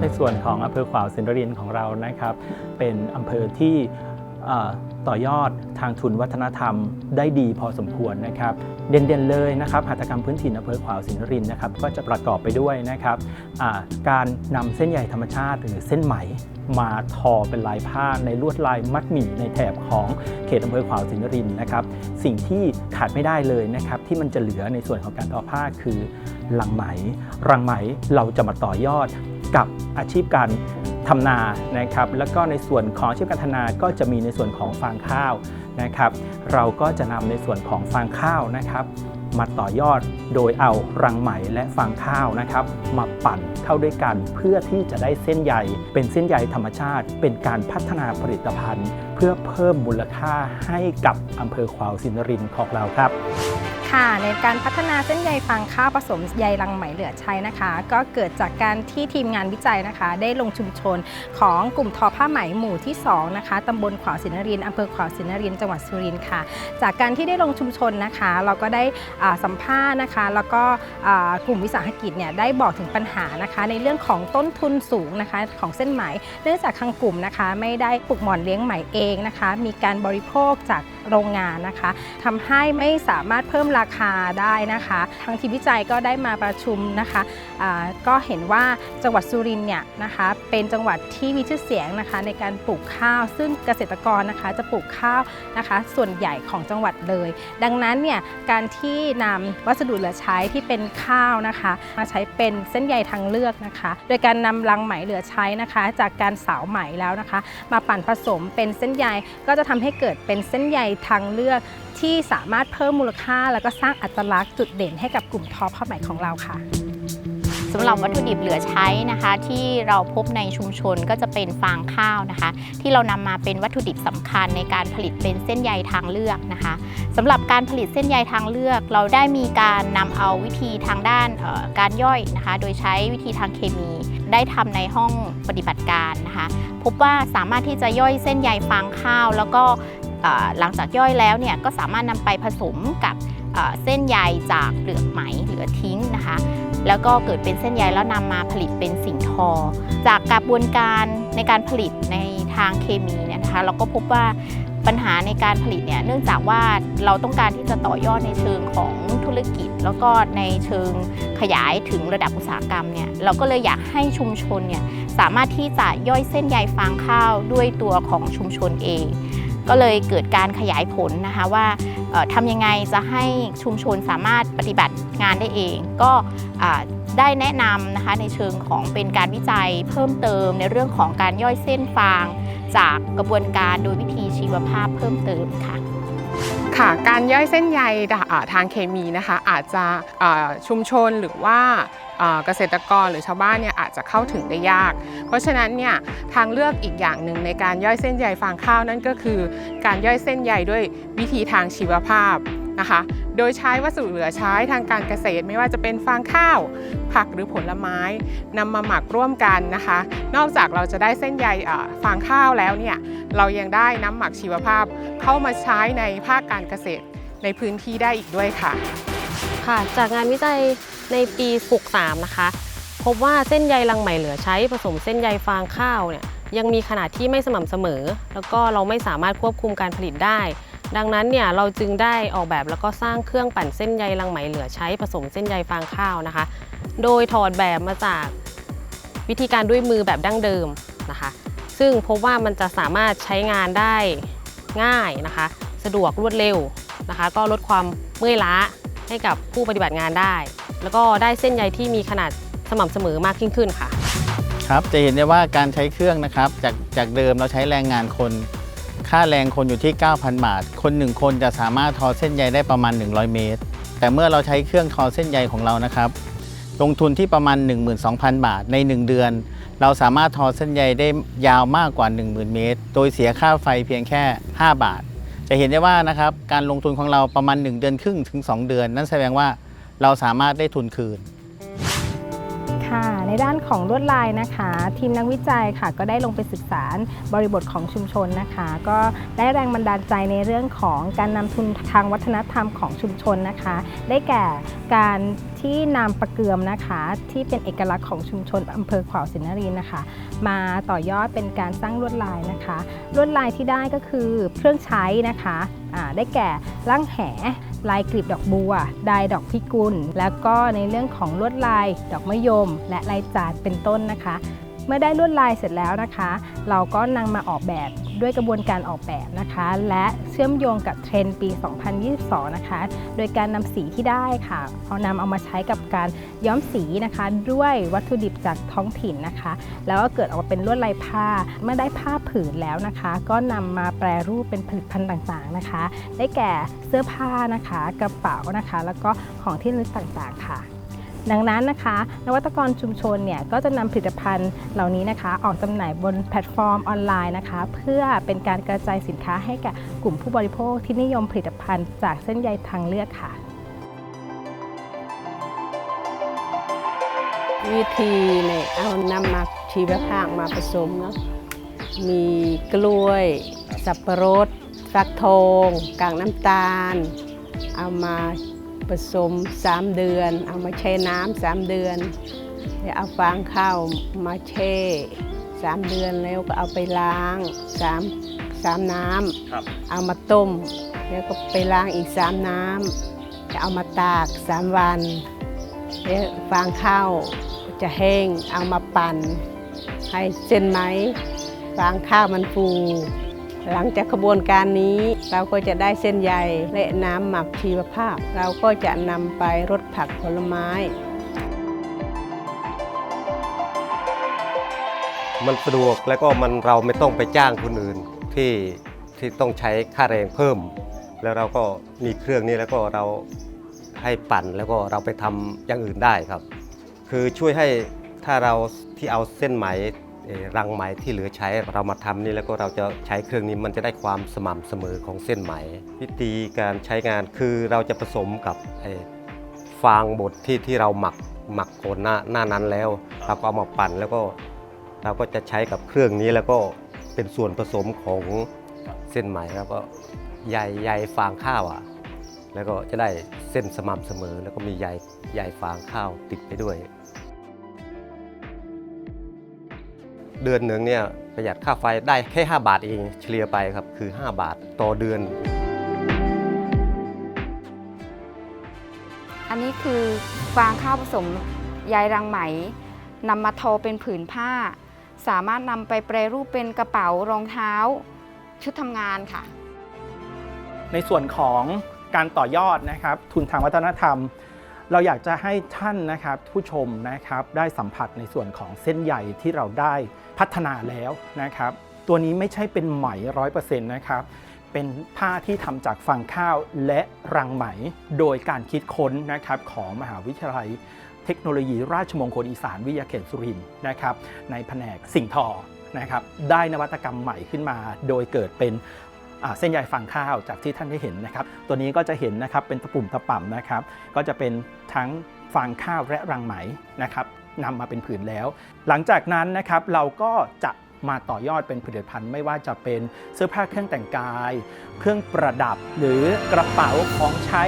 ในส่วนของอำเภอขวาวสินรินของเรานะครับ เป็นอำเภอที่ต่อยอดทางทุนวัฒนธรรมได้ดีพอสมควรนะครับ เด่นๆเลยนะครับหัตถกรรมพื้นถิ่นอำเภอขวาวสินรินนะครับก็จะประกอบไปด้วยนะครับการนำเส้นใยธรรมชาติหรือเส้นไหมมาทอเป็นลายผ้าในลวดลายมัดหมี่ในแถบของเขตอำเภอขวาวสินรินนะครับ สิ่งที่ขาดไม่ได้เลยนะครับ ที่มันจะเหลือในส่วนของการทอผ้าคือลังไหมรังไหมเราจะมาต่อยอด กับอาชีพการทำนานะครับแล้วก็ในส่วนของอาชีพการทำนาก็จะมีในส่วนของฟางข้าวนะครับ เราก็จะนำในส่วนของฟางข้าวนะครับ มาต่อยอดโดยเอารังไหมและฟางข้าวนะครับ มาปั่นเข้าด้วยกันเพื่อที่จะได้เส้นใยเป็นเส้นใยธรรมชาติ เป็นการพัฒนาผลิตภัณฑ์ เพื่อเพิ่มมูลค่าให้กับอำเภอขวาวสินรินของเราครับ ค่ะในการพัฒนาเส้นใยฟางข้าวผสมใยรังไหมเหลือใช้นะคะ ก็เกิดจากการที่ทีมงานวิจัยนะคะ ได้ลงชุมชนของกลุ่มทอผ้าไหมหมู่ที่2นะคะตำบลขวาวสินนรินทร์อำเภอขวาวสินนรินทร์จังหวัดสุรินทร์ค่ะ จากการที่ได้ลงชุมชนนะคะ เราก็ได้สัมภาษณ์นะคะ แล้วก็กลุ่มวิสาหกิจเนี่ยได้บอกถึงปัญหานะคะ ในเรื่องของต้นทุนสูงนะคะของเส้นไหม เนื่องจากทางกลุ่มนะคะ ไม่ได้ปลูกหมอนเลี้ยงไหมเองนะคะ มีการบริโภคจาก โรงงานนะคะทำให้ไม่สามารถเพิ่มราคาได้นะคะ ทางทีมวิจัยก็ได้มาประชุมนะคะอ่าก็เห็นว่าจังหวัดสุรินเนี่ยนะคะเป็นจังหวัดที่มีชื่อเสียงนะคะในการปลูกข้าว ซึ่งเกษตรกรนะคะจะปลูกข้าวนะคะ ส่วนใหญ่ของจังหวัดเลย ดังนั้นเนี่ยการที่นำวัสดุเหลือใช้ที่เป็นข้าวนะคะ มาใช้เป็นเส้นใยทางเลือกนะคะ โดยการนำรังไหมเหลือใช้นะคะ จากการสาวไหมแล้วนะคะ มาปั่นผสมเป็นเส้นใยก็จะทำให้เกิดเป็นเส้นใยทางเลือกที่สามารถเพิ่มมูลค่า แล้วก็สร้างอัตลักษณ์จุดเด่นให้กับกลุ่มทอผ้าไหมของเราค่ะสำหรับวัตถุดิบเหลือใช้นะคะ ที่เราพบในชุมชนก็จะเป็นฟางข้าวนะคะ ที่เรานำมาเป็นวัตถุดิบสำคัญในการผลิตเป็นเส้นใยทางเลือกนะคะสำหรับการผลิตเส้นใยทางเลือก เราได้มีการนำเอาวิธีทางด้านการย่อยนะคะ โดยใช้วิธีทางเคมี ได้ทำในห้องปฏิบัติการนะคะ พบว่าสามารถที่จะย่อยเส้นใยฟางข้าว แล้วก็ หลังจากย่อยแล้วเนี่ยก็สามารถนำไปผสมกับเส้นใยจากเปลือกไหมเหลือทิ้งนะคะ แล้วก็เกิดเป็นเส้นใยแล้วนำมาผลิตเป็นสิ่งทอ จากกระบวนการในการผลิตในทางเคมีเนี่ยนะคะเราก็พบว่าปัญหาในการผลิตเนี่ยเนื่องจากว่าเราต้องการที่จะต่อยอดในเชิงของธุรกิจ แล้วก็ในเชิงขยายถึงระดับอุตสาหกรรมเนี่ยเราก็เลยอยากให้ชุมชนเนี่ยสามารถที่จะย่อยเส้นใยฟางข้าวด้วยตัวของชุมชนเอง ก็เลยเกิดการขยายผลนะคะว่าทำยังไงจะให้ชุมชนสามารถปฏิบัติงานได้เอง ก็ได้แนะนำนะคะในเชิงของเป็นการวิจัยเพิ่มเติมในเรื่องของการย่อยเส้นฟาง จากกระบวนการโดยวิธีชีวภาพเพิ่มเติมค่ะ ค่ะการย่อยเส้นใยทางเคมีนะคะอาจจะชุมชนหรือว่าเกษตรกรหรือชาวบ้านเนี่ยอาจจะเข้าถึงได้ยาก เพราะฉะนั้นเนี่ยทางเลือกอีกอย่างหนึ่งในการย่อยเส้นใยฟางข้าวนั่นก็คือ การย่อยเส้นใยด้วยวิธีทางชีวภาพนะคะ โดยใช้วัสดุเหลือใช้ทางการเกษตร ไม่ว่าจะเป็นฟางข้าว ผักหรือผลไม้นำมาหมักร่วมกันนะคะ นอกจากเราจะได้เส้นใยฟางข้าวแล้วเนี่ยเรายังได้น้ำหมักชีวภาพเข้ามาใช้ในภาคการเกษตรในพื้นที่ได้อีกด้วยค่ะ ค่ะ จากงานวิจัยในปี 63 นะคะ พบว่าเส้นใยรังไหมเหลือใช้ผสมเส้นใยฟางข้าวเนี่ยยังมีขนาดที่ไม่สม่ำเสมอ แล้วก็เราไม่สามารถควบคุมการผลิตได้ ดังนั้นเนี่ยเราจึงได้ออกแบบแล้วก็สร้างเครื่องปั่นเส้นใยรังไหมเหลือใช้ผสมเส้นใยฟางข้าวนะคะ โดยถอดแบบมาจากวิธีการด้วยมือแบบดั้งเดิมนะคะ ซึ่งพบว่ามันจะสามารถใช้งานได้ง่ายนะคะ สะดวกรวดเร็วนะคะ ก็ลดความเมื่อยล้าให้กับผู้ปฏิบัติงานได้ แล้วก็ได้เส้นใยที่มีขนาดสม่ำเสมอมากยิ่งขึ้นค่ะ ครับจะเห็นได้ว่าการใช้เครื่องนะครับจากจากเดิมเราใช้แรงงานคน ค่าแรงคนอยู่ที่ 9,000 บาท คนหนึ่งคนจะสามารถทอเส้นใยได้ประมาณ 100 เมตร แต่เมื่อเราใช้เครื่องทอเส้นใยของเรานะครับ ลงทุนที่ประมาณ 12,000 บาทใน 1 เดือน เราสามารถทอเส้นใยได้ยาวมากกว่า 10,000 เมตร โดยเสียค่าไฟเพียงแค่ 5 บาท จะเห็นได้ว่านะครับการลงทุนของเราประมาณ 1 เดือนครึ่งถึง 2 เดือน นั่นแสดงว่าเราสามารถได้ทุนคืนค่ะใน ด้านของลวดลายนะคะ ทีมนักวิจัยค่ะ ก็ได้ลงไปศึกษาบริบทของชุมชนนะคะ ก็ได้แรงบันดาลใจในเรื่องของการนำทุนทางวัฒนธรรมของชุมชนนะคะ ได้แก่การที่นำประเกือมนะคะ ที่เป็นเอกลักษณ์ของชุมชนอำเภอขวาวสินนรินนะคะ มาต่อยอดเป็นการสร้างลวดลายนะคะ ลวดลายที่ได้ก็คือเครื่องใช้นะคะอ่าได้แก่ร่างแห ลายกลีบดอกบัวดายดอกพิกุล แล้วก็ในเรื่องของลวดลายดอกมะยม และลายจานเป็นต้นนะคะ เมื่อได้ลวดลายเสร็จแล้วนะคะ เราก็นำมาออกแบบ ด้วยกระบวนการออกแบบนะคะ และเชื่อมโยงกับเทรนด์ปี 2022 นะคะ โดยการนำสีที่ได้ค่ะ เอานำเอามาใช้กับการย้อมสีนะคะ ด้วยวัตถุดิบจากท้องถิ่นนะคะ แล้วก็เกิดออกมาเป็นลวดลายผ้า เมื่อได้ผ้าผืนแล้วนะคะ ก็นำมาแปรรูปเป็นผลิตภัณฑ์ต่างๆนะคะ ได้แก่เสื้อผ้านะคะ กระเป๋านะคะ แล้วก็ของที่ระลึกต่างๆค่ะ ดังนั้นนะคะ นวัตกรชุมชนเนี่ยก็จะนำผลิตภัณฑ์เหล่านี้นะคะ ออกจำหน่ายบนแพลตฟอร์มออนไลน์นะคะ เพื่อเป็นการกระจายสินค้าให้แก่กลุ่มผู้บริโภคที่นิยมผลิตภัณฑ์จากเส้นใยทางเลือกค่ะ วิธีเนี่ยเอาน้ำมักชีวภาคมาผสมเนาะมีกล้วย สับปะรดฟักทองกากน้ำตาล เอามา ผสม 3 เดือน เอามาแช่น้ำสามเดือนแล้วเอาฟางข้าวมาแช่สามเดือนแล้วก็เอาไปล้างสามสามน้ำเอามาต้ม แล้วก็ไปล้างอีกสามน้ำแล้วเอามาตากสามวันแล้วฟางข้าวจะแห้งเอามาปั่น ให้เส้นไหมฟางข้าวมันฟู หลังจากขบวนการนี้เราก็จะได้เส้นใยและน้ำหมักชีวภาพ เราก็จะนำไปรดผักผลไม้ มันสะดวกแล้วก็มันเราไม่ต้องไปจ้างคนอื่นที่ที่ต้องใช้ค่าแรงเพิ่ม แล้วเราก็มีเครื่องนี้แล้วก็เราให้ปั่นแล้วก็เราไปทำอย่างอื่นได้ครับ คือช่วยให้ถ้าเราที่เอาเส้นไหม รังไหมที่เหลือใช้เรามาทำนี่แล้วก็เราจะใช้เครื่องนี้มันจะได้ความสม่ำเสมอของเส้นไหม วิธีการใช้งานคือเราจะผสมกับฟางบดที่ที่เราหมักหมักโคนหน้าหน้านั้นแล้วเราก็เอามาปั่นแล้วก็เราก็จะใช้กับเครื่องนี้แล้วก็เป็นส่วนผสมของเส้นไหมแล้วก็ใยใยฟางข้าวอะแล้วก็จะได้เส้นสม่ำเสมอ แล้วก็มีใยใยฟางข้าวติดไปด้วย เดือนหนึ่งเนี่ยประหยัดค่าไฟได้แค่ 5 บาทเองเฉลี่ยไปครับคือ 5 บาทต่อเดือน อันนี้คือฟางข้าวผสมใยรังไหมนำมาทอเป็นผืนผ้า สามารถนำไปแปรรูปเป็นกระเป๋ารองเท้า ชุดทำงานค่ะ ในส่วนของการต่อยอดนะครับ ทุนทางวัฒนธรรม เราอยากจะให้ท่านนะครับผู้ชมนะครับได้สัมผัสในส่วนของเส้นใยที่เราได้พัฒนาแล้วนะครับ ตัวนี้ไม่ใช่เป็นไหมร้อยเปอร์เซ็นต์นะครับเป็นผ้าที่ทำจากฟางข้าวและรังไหม โดยการคิดค้นนะครับของมหาวิทยาลัยเทคโนโลยีราชมงคลอีสานวิทยาเขตสุรินทร์นะครับในแผนกสิ่งทอนะครับได้นวัตกรรมใหม่ขึ้นมา โดยเกิดเป็น เส้นใยฟางข้าวจากที่ท่านได้เห็นนะครับ ตัวนี้ก็จะเห็นนะครับเป็นตะปุ่มตะป่ำนะครับ ก็จะเป็นทั้งฟางข้าวและรังไหมนะครับนำมาเป็นผืนแล้ว หลังจากนั้นนะครับเราก็จะมาต่อยอดเป็นผลิตภัณฑ์ไม่ว่าจะเป็นเสื้อผ้าเครื่องแต่งกาย เครื่องประดับหรือกระเป๋าของใช้